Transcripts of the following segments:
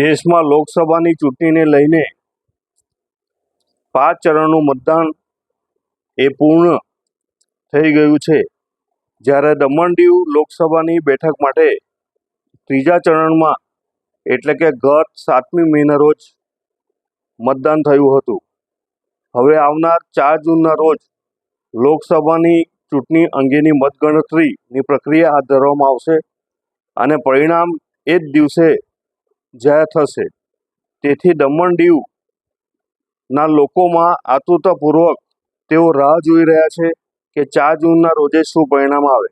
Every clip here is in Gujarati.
દેશમાં લોકસભાની ચૂંટણીને લઈને પાંચ ચરણનું મતદાન એ પૂર્ણ થઈ ગયું છે. જ્યારે દમણ દીવ લોકસભાની બેઠક માટે ત્રીજા ચરણમાં એટલે કે ગત સાતમી મેના રોજ મતદાન થયું હતું. હવે આવનાર ચાર જૂનના રોજ લોકસભાની ચૂંટણી અંગેની મતગણતરીની પ્રક્રિયા હાથ ધરવામાં આવશે અને પરિણામ એ જ દિવસે જાહેર થશે. તેથી દમણ દીવના લોકોમાં આતુરતાપૂર્વક તેઓ રાહ જોઈ રહ્યા છે કે ચાર જૂનના રોજે શું પરિણામ આવે.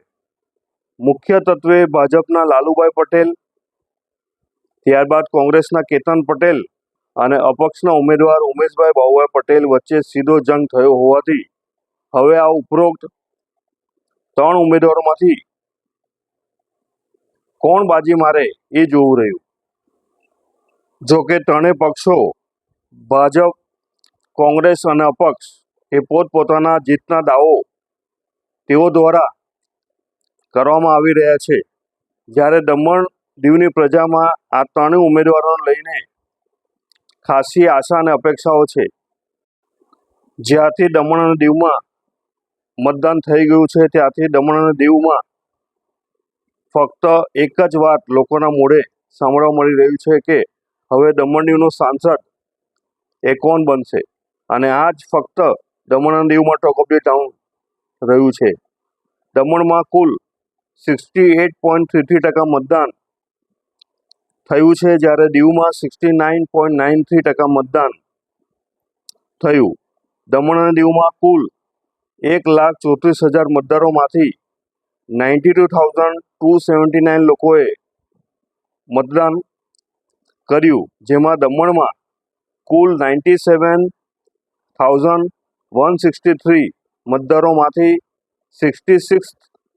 મુખ્ય તત્વે ભાજપના લાલુભાઈ પટેલ, ત્યારબાદ કોંગ્રેસના કેતન પટેલ અને અપક્ષના ઉમેદવાર ઉમેશભાઈ બાહુભાઈ પટેલ વચ્ચે સીધો જંગ થયો હોવાથી હવે આ ઉપરોક્ત ત્રણ ઉમેદવારોમાંથી કોણ બાજી મારે એ જોવું રહ્યું. જો કે ત્રણેય પક્ષો, ભાજપ, કોંગ્રેસ અને અપક્ષ, એ પોતપોતાના જીતના દાવો તેઓ દ્વારા કરવામાં આવી રહ્યા છે. જ્યારે દમણ દીવની પ્રજામાં આ ત્રણેય ઉમેદવારોને લઈને ખાસી આશા અને અપેક્ષાઓ છે. જ્યાંથી દમણ અને દીવમાં મતદાન થઈ ગયું છે ત્યારથી દમણ અને દીવમાં ફક્ત એક જ વાત લોકોના મોઢે સાંભળવા મળી રહ્યું છે કે હવે દમણ દીવનો સાંસદ એ કોણ બનશે? અને આ જ ફક્ત દમણ અને દીવમાં ટોક ઓફ ધી ટાઉન રહ્યું છે. દમણમાં કુલ sixty eight point three three ટકા મતદાન થયું છે, જ્યારે દીવમાં sixty nine point nine three ટકા મતદાન થયું. દમણ અને દીવમાં કુલ એક લાખ ચોત્રીસ હજાર મતદારોમાંથી ninety two thousand two seventy nine લોકોએ મતદાન કર્યું, જેમાં દમણમાં કુલ ninety seven thousand one sixty three મતદારોમાંથી sixty six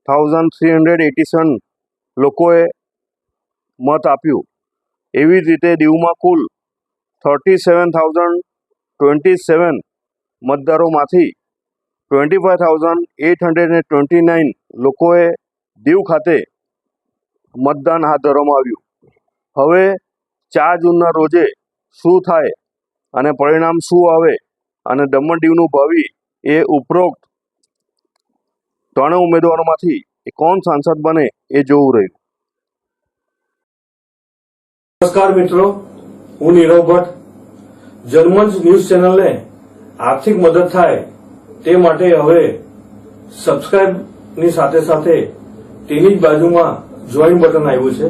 thousand three hundred eighty seven લોકોએ મત આપ્યું. એવી જ રીતે દીવમાં કુલ thirty seven thousand twenty seven મતદારોમાંથી twenty five thousand eight hundred ને ટ્વેન્ટી નાઇન લોકોએ દીવ ખાતે મતદાન હાથ ધરવામાં આવ્યું. હવે ચાર જૂનના રોજે શું થાય અને પરિણામ શું આવે અને દમણ દીવનું ભાવિ એ ઉપરોક્ત ત્રણેય ઉમેદવારોમાંથી એ કોણ સાંસદ બને એ જોવું રહ્યું. નમસ્કાર મિત્રો, હું નીરવ ભટ્ટ. જર્મન્સ ન્યૂઝ ચેનલને આર્થિક મદદ થાય તે માટે હવે સબસ્ક્રાઇબની સાથે સાથે તેની જ બાજુમાં જોઈન બટન આવ્યું છે.